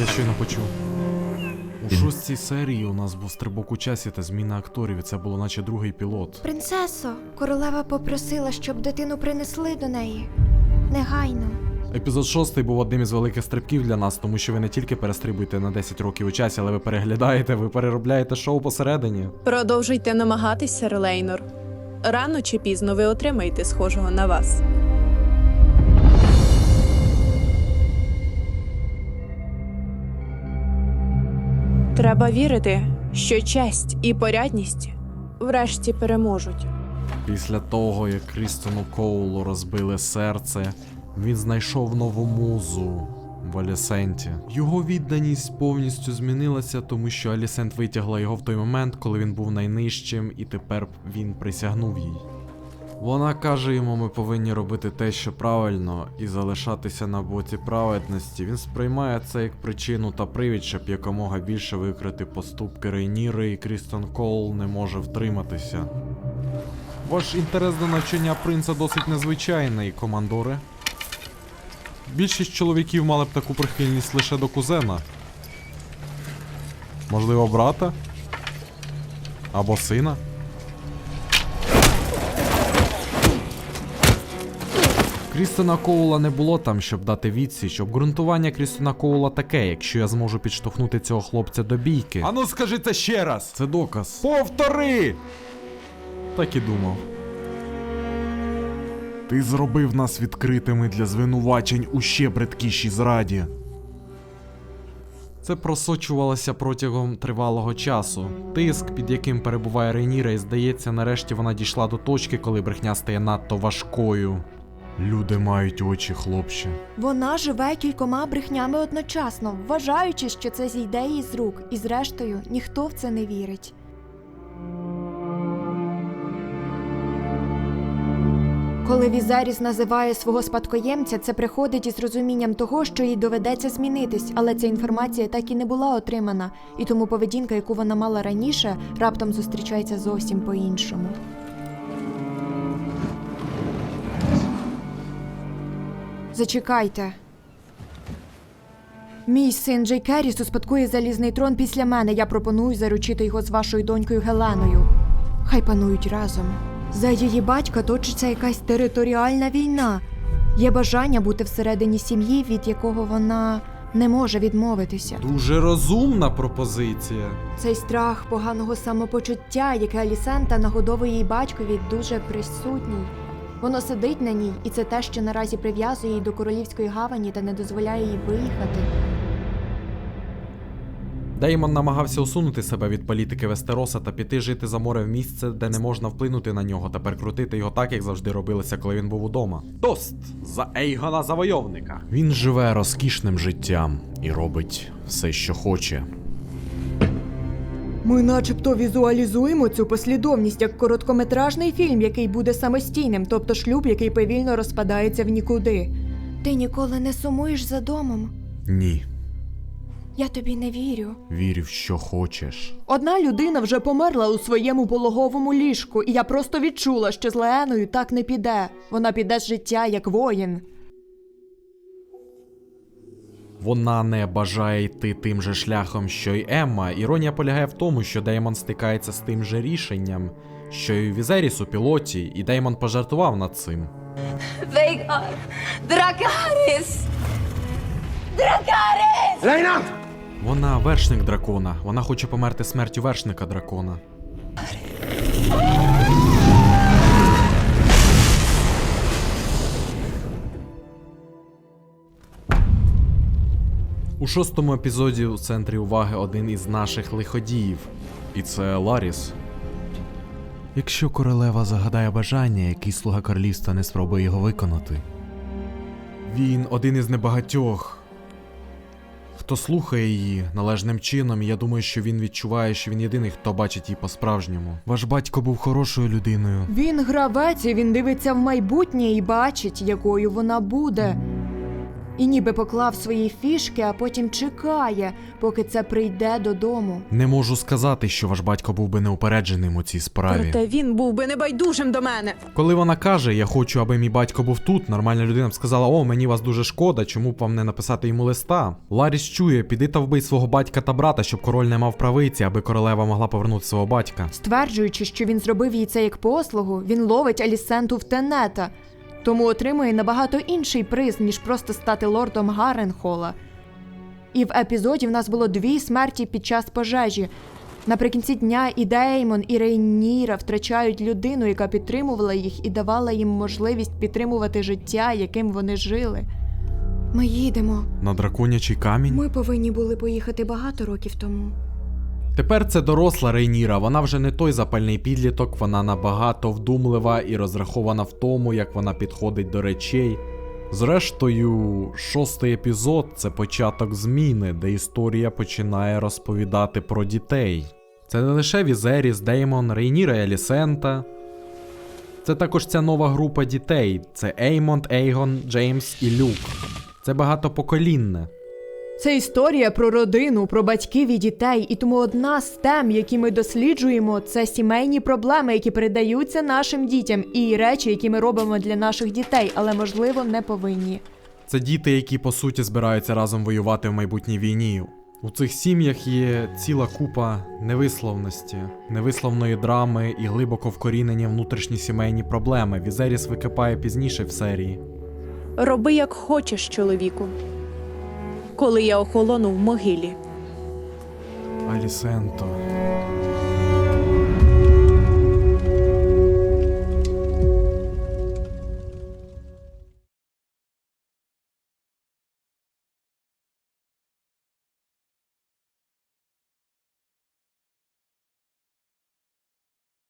Я щойно почув. У шостій серії у нас був стрибок у часі та зміна акторів, і це було наче другий пілот. Принцесо, королева попросила, щоб дитину принесли до неї. Негайно. Епізод 6 був одним із великих стрибків для нас, тому що ви не тільки перестрибуєте на 10 років у часі, але ви переглядаєте, ви переробляєте шоу посередині. Продовжуйте намагатись, сер Лейнор. Рано чи пізно ви отримаєте схожого на вас. Треба вірити, що честь і порядність врешті переможуть. Після того, як Крістону Коулу розбили серце, він знайшов нову музу в Алісенті. Його відданість повністю змінилася, тому що Алісент витягла його в той момент, коли він був найнижчим, і тепер він присягнув їй. Вона каже йому, ми повинні робити те, що правильно, і залишатися на боці праведності. Він сприймає це як причину та привід, щоб якомога більше викрити поступки Рейніри, і Крістон Коул не може втриматися. Ваш інтерес до навчання принца досить незвичайний, командоре. Більшість чоловіків мали б таку прихильність лише до кузена. Можливо, брата? Або сина? Крістона Коула не було там, щоб дати відсіч. Обґрунтування Крістона Коула таке, якщо я зможу підштовхнути цього хлопця до бійки. Ану скажи це ще раз. Це доказ. Повтори! Так і думав. Ти зробив нас відкритими для звинувачень у ще бридкішій зраді. Це просочувалося протягом тривалого часу. Тиск, під яким перебуває Рейніра, і здається, нарешті вона дійшла до точки, коли брехня стає надто важкою. Люди мають очі, хлопче. Вона живе кількома брехнями одночасно, вважаючи, що це зійде їй з рук, і зрештою ніхто в це не вірить. Коли Візеріс називає свого спадкоємця, це приходить із розумінням того, що їй доведеться змінитись, але ця інформація так і не була отримана, і тому поведінка, яку вона мала раніше, раптом зустрічається зовсім по-іншому. Зачекайте. Мій син Джей Керріс успадкує залізний трон після мене. Я пропоную заручити його з вашою донькою Геленою. Хай панують разом. За її батька точиться якась територіальна війна. Є бажання бути всередині сім'ї, від якого вона не може відмовитися. Дуже розумна пропозиція. Цей страх поганого самопочуття, яке Алісента нагодовує їй батькові, дуже присутній. Воно сидить на ній, і це те, що наразі прив'язує її до королівської гавані та не дозволяє їй виїхати. Деймон намагався усунути себе від політики Вестероса та піти жити за море в місце, де не можна вплинути на нього та перекрутити його так, як завжди робилося, коли він був удома. Тост за Ейгона Завойовника. Він живе розкішним життям і робить все, що хоче. Ми начебто візуалізуємо цю послідовність як короткометражний фільм, який буде самостійним, тобто шлюб, який повільно розпадається в нікуди. Ти ніколи не сумуєш за домом. Ні, Я тобі не вірю. вірю, в що хочеш. Одна людина вже померла у своєму пологовому ліжку, і я просто відчула, що з Лееною так не піде. Вона піде з життя як воїн. Вона не бажає йти тим же шляхом, що й Емма. Іронія полягає в тому, що Деймон стикається з тим же рішенням, що й Візеріс у пілоті, і Деймон пожартував над цим. Veigar! Dracarys! Dracarys! Вона вершник дракона. Вона хоче померти смертю вершника дракона. У шостому епізоді у центрі уваги один із наших лиходіїв. І це Ларіс. Якщо королева загадає бажання, який слуга королівства не спробує його виконати. Він один із небагатьох, хто слухає її належним чином, і я думаю, що він відчуває, що він єдиний, хто бачить її по-справжньому. Ваш батько був хорошою людиною. Він гравець, і він дивиться в майбутнє і бачить, якою вона буде. І ніби поклав свої фішки, а потім чекає, поки це прийде додому. Не можу сказати, що ваш батько був би неупередженим у цій справі. Проте він був би небайдужим до мене. Коли вона каже, я хочу, аби мій батько був тут, нормальна людина б сказала: О, мені вас дуже шкода, чому б вам не написати йому листа? Ларіс чує, піди та вбий свого батька та брата, щоб король не мав правиці, аби королева могла повернути свого батька. Стверджуючи, що він зробив їй це як послугу, він ловить Алісенту в тенета, тому отримує набагато інший приз, ніж просто стати лордом Гаренхола. І в епізоді в нас було дві смерті під час пожежі. Наприкінці дня і Деймон, і Рейніра втрачають людину, яка підтримувала їх і давала їм можливість підтримувати життя, яким вони жили. Ми їдемо. На драконячий камінь. Ми повинні були поїхати багато років тому. Тепер це доросла Рейніра, вона вже не той запальний підліток, вона набагато вдумлива і розрахована в тому, як вона підходить до речей. Зрештою, шостий епізод це початок зміни, де історія починає розповідати про дітей. Це не лише Візеріс, Деймон, Рейніра і Алісента. Це також ця нова група дітей: це Еймонд, Ейгон, Джеймс і Люк. Це багатопоколінне. Це історія про родину, про батьків і дітей, і тому одна з тем, які ми досліджуємо, це сімейні проблеми, які передаються нашим дітям, і речі, які ми робимо для наших дітей, але можливо не повинні. Це діти, які по суті збираються разом воювати в майбутній війні. У цих сім'ях є ціла купа невисловності, невисловної драми і глибоко вкорінені внутрішні сімейні проблеми. Візеріс википає пізніше в серії. Роби як хочеш, чоловіку. Коли я охолону в могилі. Алісенто.